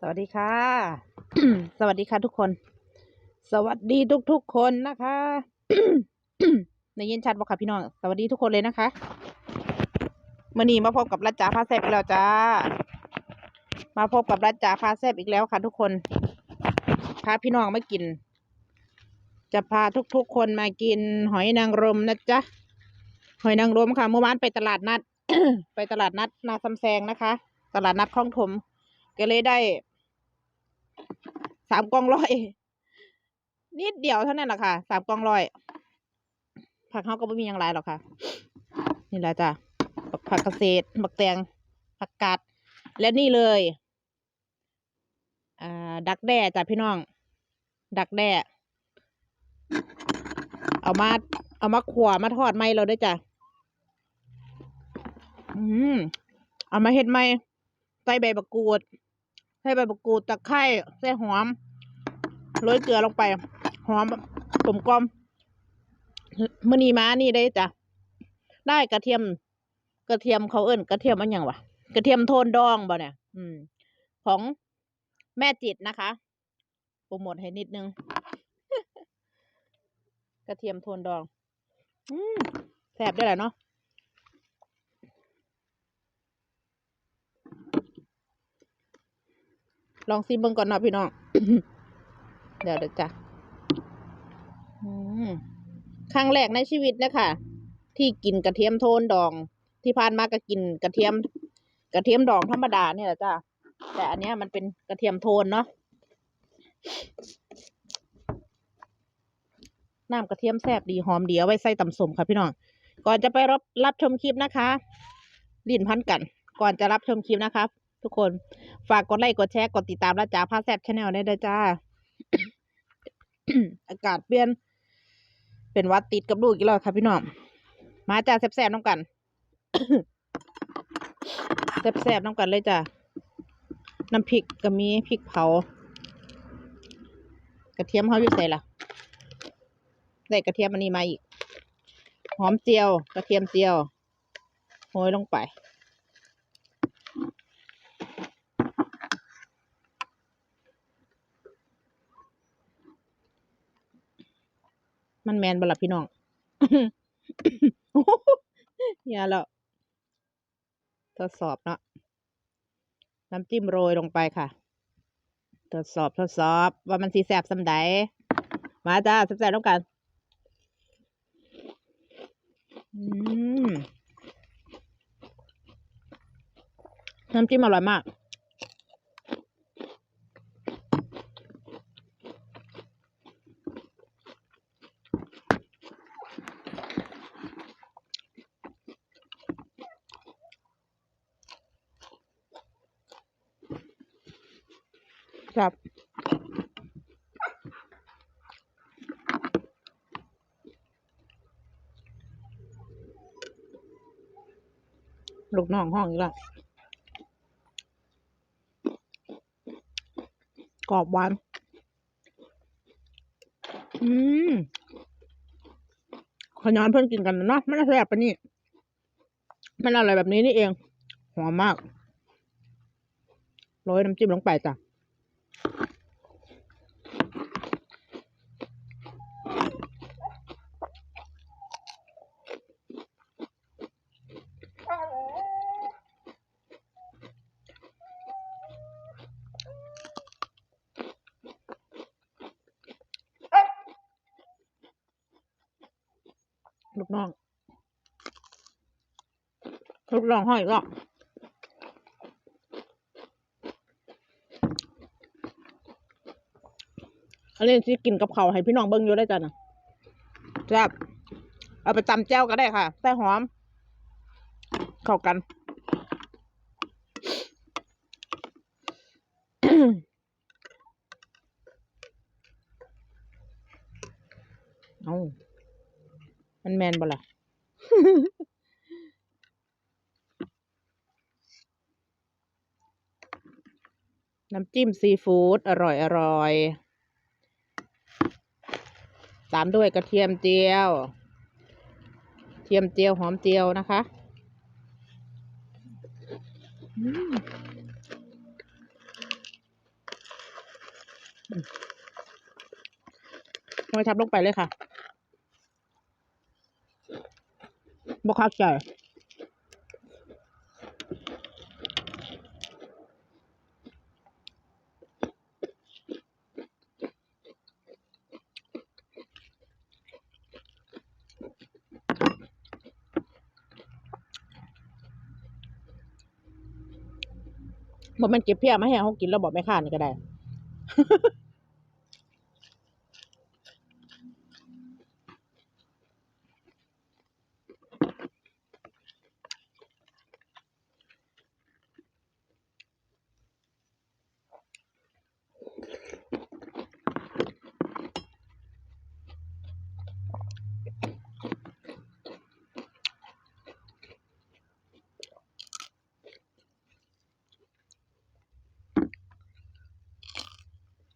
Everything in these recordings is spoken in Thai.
สวัสดีค่ะ สวัสดีค่ะทุกคน สวัสดีทุกทุกๆคนนะคะในยินชัดบอกค่ะพี่น้อง สวัสดีทุกคนเลยนะคะมื่อนี้มาพบกับรัจจาพาแซบอีกแล้วจ้า มาพบกับรัจจาพาแซบอีกแล้วค่ะ ทุกคน พาพี่น้องมากิน จะพาทุกๆคนมากิน หอยนางรมนะจ๊ะ หอยนางรมค่ะ เมื่อวานไปตลาดนัด ไปตลาดนัดนาซำแซงนะคะ ตลาดนัดคลองถม ก็เลยได้สามกองร้อยนิดเดียวเท่านั้นแหละค่ะสามกองร้อยผักเขาก็ไม่มีอย่างไรหรอกค่ะ นี่แหละจ้ะผักเกษตรผักแตงผักกาดและนี่เลยอ่าดักแด้จ้ะพี่น้อง ดักแด้เอามาเอามาขวามาทอดไหมเราด้วยจ้ะอืมเอามาเฮ็ดไหมใส่ใบมะกรูด ใส่ใบมะกรูดตะไคร้ใส่หอมโรยเกลือลงไป หอมกลมกลอมมื่อนี้มานี่ได้จ้ะได้กระเทียม กระเทียมเขาเอิ้นกระเทียมมันยังวะกระเทียมโทนดองบ่เนี่ย อืม ของแม่จิตนะคะโปรโมทให้นิดนึง กระเทียมโทนดอง อืมแซ่บได้แหละเนาะ ลองซิมเบิ่งก่อนเนาะพี่น้อง เดี๋ยวเดี๋ยวจ้ะครั้งแรกในชีวิตนะคะที่กินกระเทียมโทนดอง ที่ผ่านมาก็กินกระเทียม กระเทียมดองธรรมดาเนี่ยแหละจ้ะแต่อันเนี้ยมันเป็นกระเทียมโทนเนาะน้ำกระเทียมแซ่บดีหอมดีเอาไว้ใส่ตำสมค่ะพี่น้อง ก่อนจะไปรับรับชมคลิปนะคะลิ้นพันกัน ก่อนจะรับชมคลิปนะคะ ทุกคน ฝากกดไลค์กดแชร์กดติดตามและจ้าพาแซบชาแนลได้เลยจ้า อากาศเปลี่ยน เป็นวัดติดกับลูกอีกแล้วค่ะพี่น้อง มาจ้าแซบๆน้ำกัน แซบๆน้ำกันเลยจ้าน้ำพริกก็มีพริกเผากระเทียมเขาอยู่ใส่ละได้กระเทียมอันนี้มาอีก หอมเจียว กระเทียมเจียวโรยลงไป มันแมนบลับพี่น้องอย่าแล้วทดสอบเนาะน้ำจิ้มโรยลงไปค่ะทดสอบทดสอบ ว่ามันสีแสบสำใดมาจ้าแสบๆต้องกันน้ำจิ้มอร่อยมาก ครับ ลูกน้องห้องอีกแล้วกรอบหวาน อืมขย้อนเพื่อนกินกันนะเนาะมันแซ่บปะนี่ มันอะไรแบบนี้นี่เอง หอมมาก โรยน้ำจิ้มลงไปจ้ะ ลู กน้องลูกน้องห้อยก็อันนี้ที่กินกับเขาให้พี่น้องเบิ้งอยู่ได้จ้ะนะแซ่บเอาไปตำแจ้วก็ได้ค่ะใส่หอม เข้ากัน เอามัน แมนบ่ล่ะน้ำจิ้มซีฟู้ดอร่อยอร่อยตามด้วยกระเทียมเจียว เทียมเจียวหอมเจียวนะคะอืมหอยทับลงไปเลยค่ะ บกคักใจบอกมันเก็บเพี้ยมาให้เขากินแล้วบอกไม่ค่านก็ได้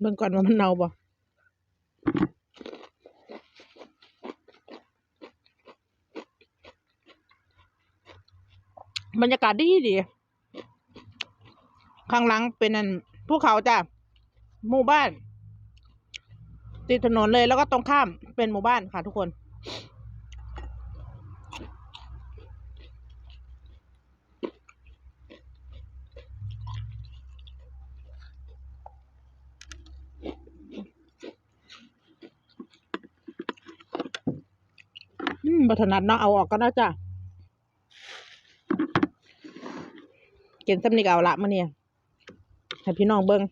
เบิ่งก่อนว่ามันเน่าบ่บรรยากาศดีดี ข้างหลังเป็นอันภูเขาจ้ะ หมู่บ้าน ติดถนนเลยแล้วก็ตรงข้ามเป็นหมู่บ้านค่ะทุกคน อืม บัถนัดเนาะเอาออกก็น่าจะกินซ้ำนี่ก็เอาละมาเนี่ยให้พี่น้องเบิ้ง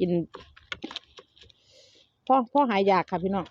กินพ่อพ่อหายอยากค่ะพี่น้อง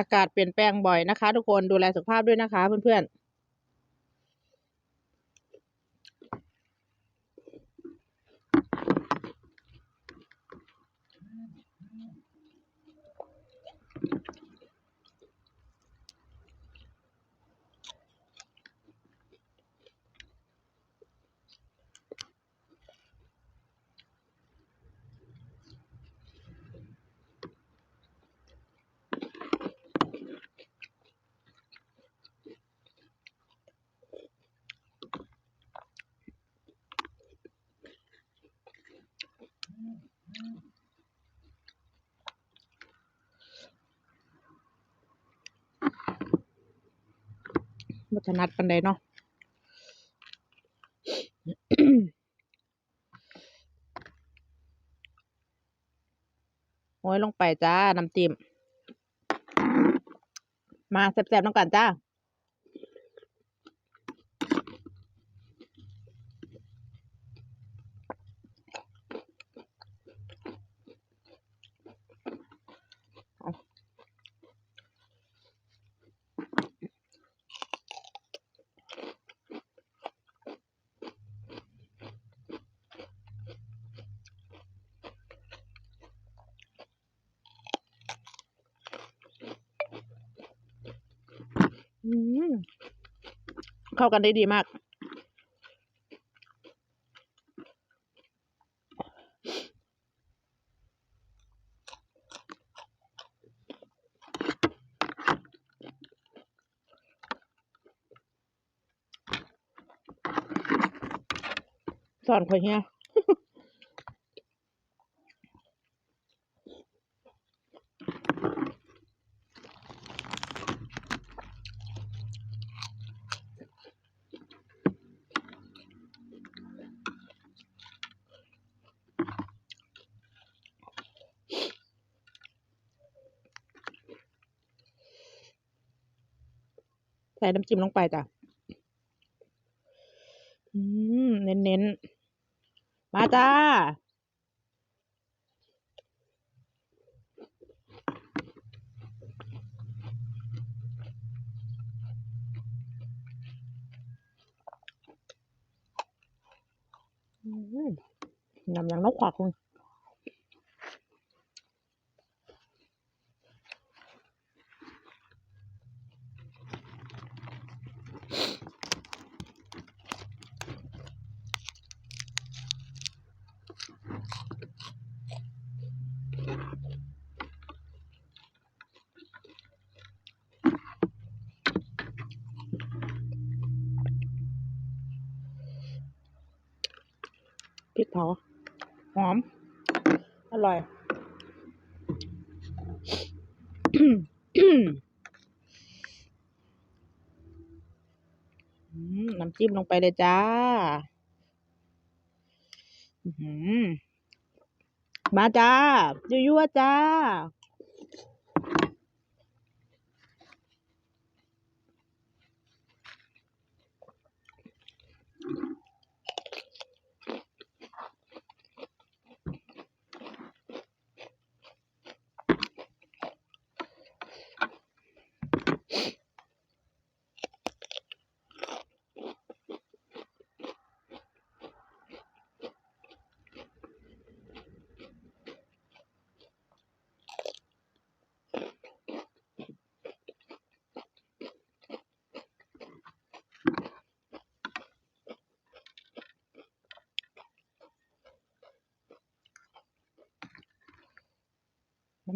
อากาศเปลี่ยนแปลงบ่อยนะคะ ทุกคนดูแลสุขภาพด้วยนะคะเพื่อนๆ วัฒนัดปันใดเนาะโอ้ยลงไปจ้า น้ำจิ้มมาแซ่บๆน้ำกันจ้า เข้ากันได้ดีมาก สอนข่อยเฮีย ใส่น้ำจิ้มลงไปจ้ะอืมเน้นๆ มาจ้า อืมยำยังนกขวากคุณ ริกเผาหอม อร่อยอืมน้ำจิ้มลงไปเลยจ้าอื้อหือมาจ้ายั่วๆจ้า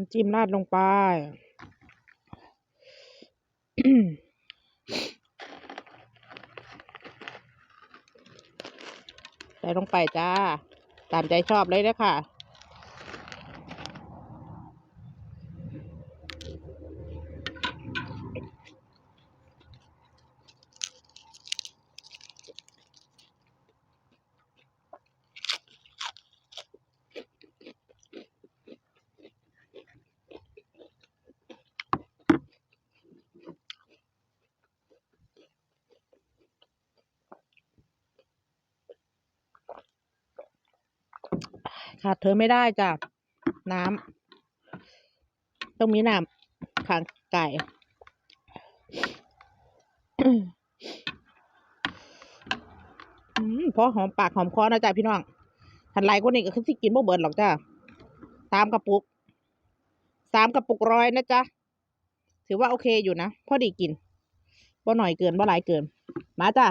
น้ำจิ้มราดลงไป ใส่ลงไปจ้า ตามใจชอบเลยนะค่ะ ขาดเธอไม่ได้จ้ะน้ำต้องมีน้ำขางไก่พอหอมปากหอมคอนะจ๊ะพี่น้องทันไรก็นี่ก็คือสิกินบ่เบิดหรอกจ้ะสามกระปุกสามกระปุกร้อยนะจ๊ะถือว่าโอเคอยู่นะพอดีกินบ่หน่อยเกินบ่หลายเกิน มาจ้ะ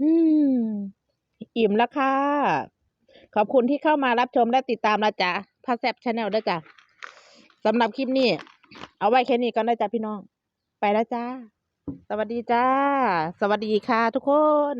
อืม อิ่มแล้วค่ะ ขอบคุณที่เข้ามารับชมและติดตามนะจ๊ะพาแซบชาแนลด้วยจ้ะสำหรับคลิปนี้ เอาไว้แค่นี้ก็ได้จ้ะพี่น้อง ไปแล้วจ้า สวัสดีจ้า สวัสดีค่ะทุกคน